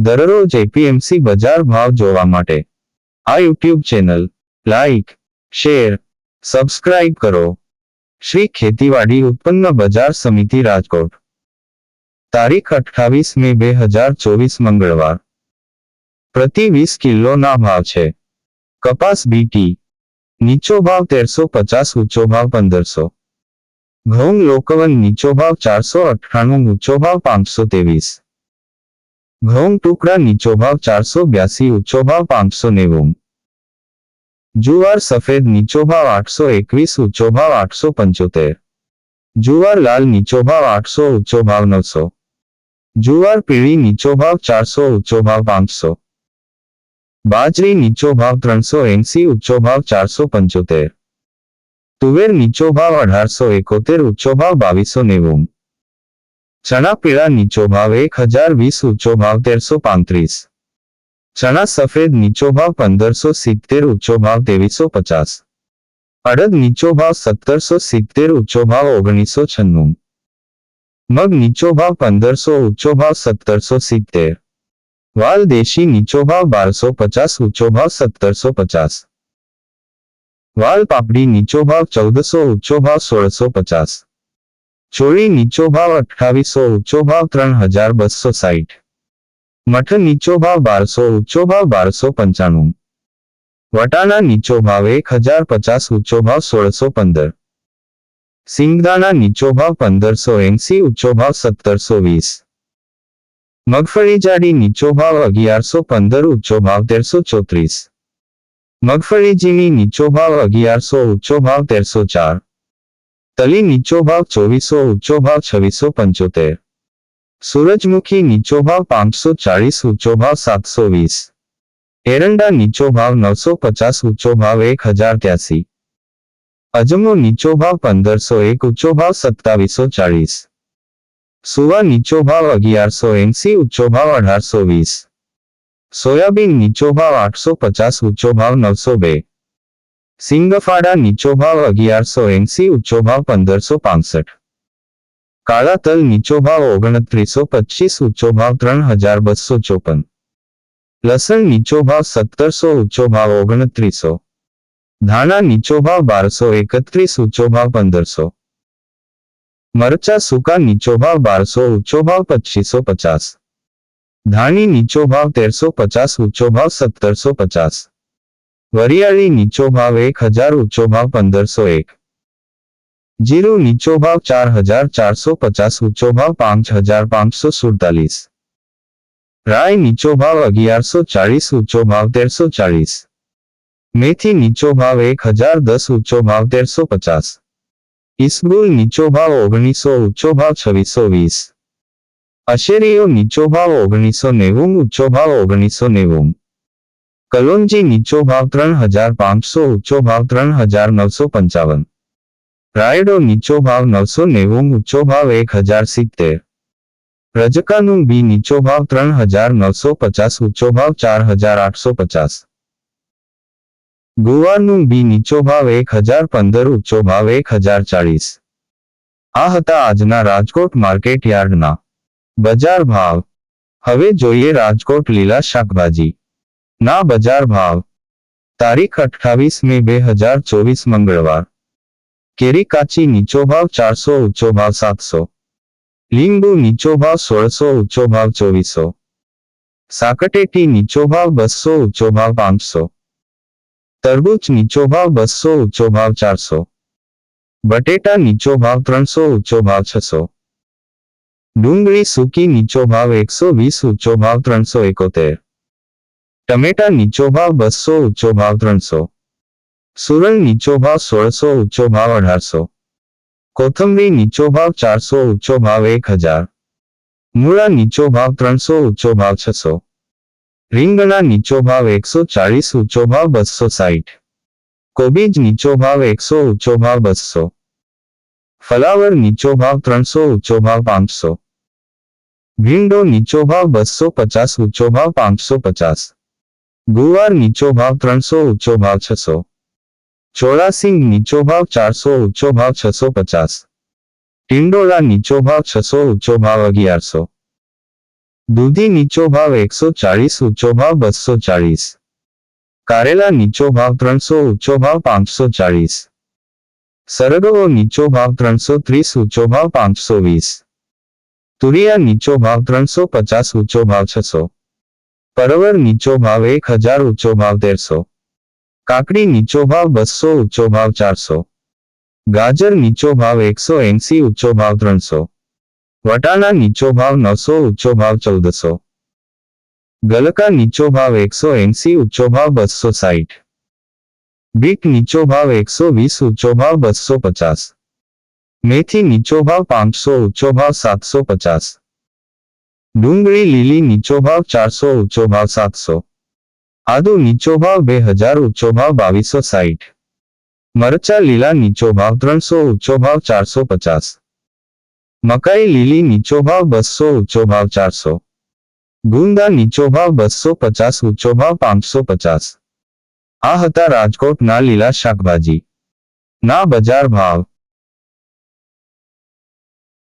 દરરોજ એપીએમસી બજાર ભાવ જોવા માટે આ YouTube channel like share subscribe કરો શ્રી ખેતીવાડી ઉત્પન્ન બજાર સમિતિ રાજકોટ તારીખ અઠ્ઠાવીસ મે બે હજાર ચોવીસ મંગળવાર પ્રતિ વીસ કિલોના ભાવ છે કપાસ બીટી નીચો ભાવ તેરસો પચાસ ઊંચો ભાવ પંદરસો ઘઉં લોકવન નીચો ભાવ ચારસો અઠ્ઠાણું ઊંચો ભાવ પાંચસો ત્રેવીસ ઘઉં ટુકડા નીચો ભાવ ચારસો બ્યાસી ઊંચો ભાવ પાંચસો નેવું. જુવાર સફેદ નીચો ભાવ આઠસો એકવીસ ઊંચો ભાવ આઠસો પંચોતેર. જુવાર લાલ નીચો ભાવ આઠસો ઊંચો ભાવ નવસો. જુવાર પીળી નીચો ભાવ ચારસો ઊંચો ભાવ પાંચસો. બાજરી નીચો ભાવ ત્રણસો એંસી ઊંચો ભાવ ચારસો પંચોતેર. તુવેર નીચો ભાવ અઢારસો એકોતેર ઊંચો ભાવ બાવીસો નેવું. ચણા પીળા નીચો ભાવ એક હજાર વીસ ઊંચો ભાવ તેરસો પાંત્રીસ ચણા સફેદ નીચો ભાવ પંદરસો સિત્તેર ઊંચો ભાવ ત્રેવીસો પચાસ અડદ નીચો ભાવ સત્તરસો સિત્તેર ઊંચો ભાવ ઓગણીસો છન્નું મગ નીચો ભાવ પંદરસો ઊંચો ભાવ સત્તરસો સિત્તેર વાલ દેશી નીચો ભાવ બારસો પચાસ ઊંચો ભાવ સત્તરસો પચાસ વાલ પાપડી નીચો ભાવ ચૌદસો ઊંચો ભાવ સોળસો પચાસ ચોળી નીચો ભાવ અઠ્ઠાવીસો ઊંચો ભાવ ત્રણ હજાર બસો સાઠ મઠ નીચો ભાવ બારસો ઊંચો ભાવ બારસો પંચાણું વટાણા નીચો ભાવ એક હજાર પચાસ ઊંચો ભાવ સોળસો પંદર સિંગદાણા નીચો ભાવ પંદરસો એંસી ઊંચો ભાવ સત્તરસો વીસ મગફળી જાડી નીચો ભાવ અગિયારસો પંદર ઊંચો ભાવ તેરસો ચોત્રીસ મગફળી ઝીણી નીચો ભાવ અગિયારસો ઊંચો ભાવ તેરસો ચાર તલી નીચો ભાવ ચોવીસો ઊંચો ભાવ છવ્વીસો પંચોતેર સૂરજમુખી નીચો ભાવ પાંચસો ચાળીસ ઊંચો ભાવ સાતસો વીસ એરંડા નીચો ભાવ નવસો પચાસ ઊંચો ભાવ એક હજાર ત્યાસી અજમો નીચો ભાવ પંદરસો એક ઊંચો ભાવ સત્તાવીસો ચાળીસ સુવા નીચો ભાવ અગિયારસો એંસી ઊંચો ભાવ અઢારસો વીસ સોયાબીન નીચો ભાવ આઠસો પચાસ ઊંચો ભાવ નવસો બે સિંગફાડા નીચો ભાવ અગિયારસો એંસી ઊંચો ભાવ પંદરસો પાસઠ કાળા તલ નીચો ભાવ ઓગણત્રીસો પચીસ ઊંચો ભાવ ત્રણ હજાર બસો ચોપન લસણ નીચો ભાવ સત્તરસો ઊંચો ભાવ ઓગણત્રીસો ધાણા નીચો ભાવ બારસો એકત્રીસ ઊંચો ભાવ પંદરસો મરચા સૂકા નીચો ભાવ બારસો ઊંચો ભાવ પચીસો પચાસ ધાણી નીચો ભાવ તેરસો પચાસ ઊંચો ભાવ સત્તરસો પચાસ વરિયાળી નીચો ભાવ એક હજાર ઊંચો ભાવ પંદરસો એક જીરું નીચો ભાવ ચાર હજાર ચારસો પચાસ ઊંચો ભાવ પાંચ હજાર પાંચસો સુડતાલીસ રાય નીચો ભાવ અગિયારસો ચાળીસ ઊંચો ભાવ તેરસો ચાળીસ મેથી નીચો ભાવ એક હજાર દસ ઊંચો ભાવ તેરસો પચાસ ઇસબુલ નીચો ભાવ ઓગણીસો ઊંચો ભાવ છવ્વીસો વીસ અશેરીઓ નીચો ભાવ ઓગણીસો નેવું ઊંચો ભાવ ઓગણીસો નેવું કલોંજી નીચો ભાવ ત્રણ હજાર પાંચસો, ઊંચો ભાવ ત્રણ હજાર નવસો પંચાવન. રાયડો નીચો ભાવ નવસો નેવું, ઊંચો ભાવ એક હજાર સિત્તેર. રજકાનું બી નીચો ભાવ ત્રણ હજાર નવસો પચાસ, ઊંચો ભાવ ચાર હજાર આઠસો પચાસ. ગુવારનું બી નીચો ભાવ એક હજાર પંદર, ઊંચો ભાવ એક હજાર ચાળીસ. આ હતા આજના રાજકોટ માર્કેટ યાર્ડના બજાર ભાવ. હવે જોઈએ રાજકોટ લીલા શાકભાજી. ના બજાર ભાવ તારીખ અઠ્ઠાવીસ મે બે હજાર ચોવીસ મંગળવાર કેરી કાચી નીચો ભાવ ચારસો ઊંચો ભાવ સાતસો લીંબુ નીચો ભાવ સોળસો ઊંચો ભાવ ચોવીસો સાકટેટી નીચો ભાવ બસો ઊંચો ભાવ પાંચસો તરબૂચ નીચો ભાવ બસો ઊંચો ભાવ ચારસો બટેટા નીચો ભાવ ત્રણસો ઊંચો ભાવ છસો ડુંગળી સૂકી નીચો ભાવ એકસો વીસ ઊંચો ભાવ ત્રણસો એકોતેર ટમેટા નીચો ભાવ બસો ઊંચો ભાવ ત્રણસો સુરલ નીચો ભાવ સોળસો ઊંચો ભાવ અઢારસો કોથમરી નીચો ભાવ ચારસો ઊંચો ભાવ એક હજાર મૂળા નીચો ભાવ ત્રણસો ઊંચો ભાવ છસો રીંગણા નીચો ભાવ એકસો ચાળીસ ઊંચો ભાવ બસો સાઠ કોબીજ નીચો ભાવ એકસો ઊંચો ભાવ બસો ફલાવર નીચો ભાવ ત્રણસો ઊંચો ભાવ પાંચસો ભીંડો નીચો ભાવ બસો પચાસ ઊંચો ભાવ પાંચસો પચાસ ગુવાર નીચો ભાવ ત્રણસો ઊંચો ભાવ છસો ચોરાસિંગ નીચો ભાવ ચારસો ઊંચો ભાવ છસો પચાસ ટિંડોળા નીચો ભાવ છસો ઊંચો ભાવ અગિયારસો દૂધી નીચો ભાવ એકસો ચાળીસ ઊંચો ભાવ બસો ચાળીસ કારેલા નીચો ભાવ ત્રણસો ઊંચો ભાવ પાંચસો ચાળીસ સરગવો નીચો ભાવ ત્રણસો ત્રીસ ઊંચો ભાવ પાંચસો વીસ તુરિયા નીચો ભાવ ત્રણસો પચાસ ઊંચો ભાવ છસો પરવર નીચો ભાવ એક હજાર ઊંચો ભાવ તેરસો. કાકડી નીચો ભાવ બસો ઊંચો ભાવ ચારસો. ગાજર નીચો ભાવ એકસો એંસી ઊંચો ભાવ ત્રણસો. વટાણા નીચો ભાવ નવસો ઊંચો ભાવ ચૌદસો. ગલકા નીચો ભાવ એકસો એંસી ઊંચો ભાવ બસો સાઠ બીટ નીચો ભાવ એકસો વીસ ઊંચો ભાવ બસો પચાસ. મેથી નીચો ભાવ પાંચસો ઊંચો ભાવ સાતસો પચાસ. ડુંગળી લીલી નીચો ભાવ ચારસો ઊંચો ભાવ સાતસો. આદુ નીચો ભાવ બે હજાર ઊંચો ભાવ બાવીસો સાઠ મરચા લીલા નીચો ભાવ ત્રણસો ઊંચો ભાવ ચારસો પચાસ. મકાઈ લીલી નીચો ભાવ બસો ઊંચો ભાવ ચારસો. ગુંદા નીચો ભાવ બસો પચાસ ઊંચો ભાવ પાંચસો પચાસ. આ હતા રાજકોટના લીલા શાકભાજી. ના બજાર ભાવ.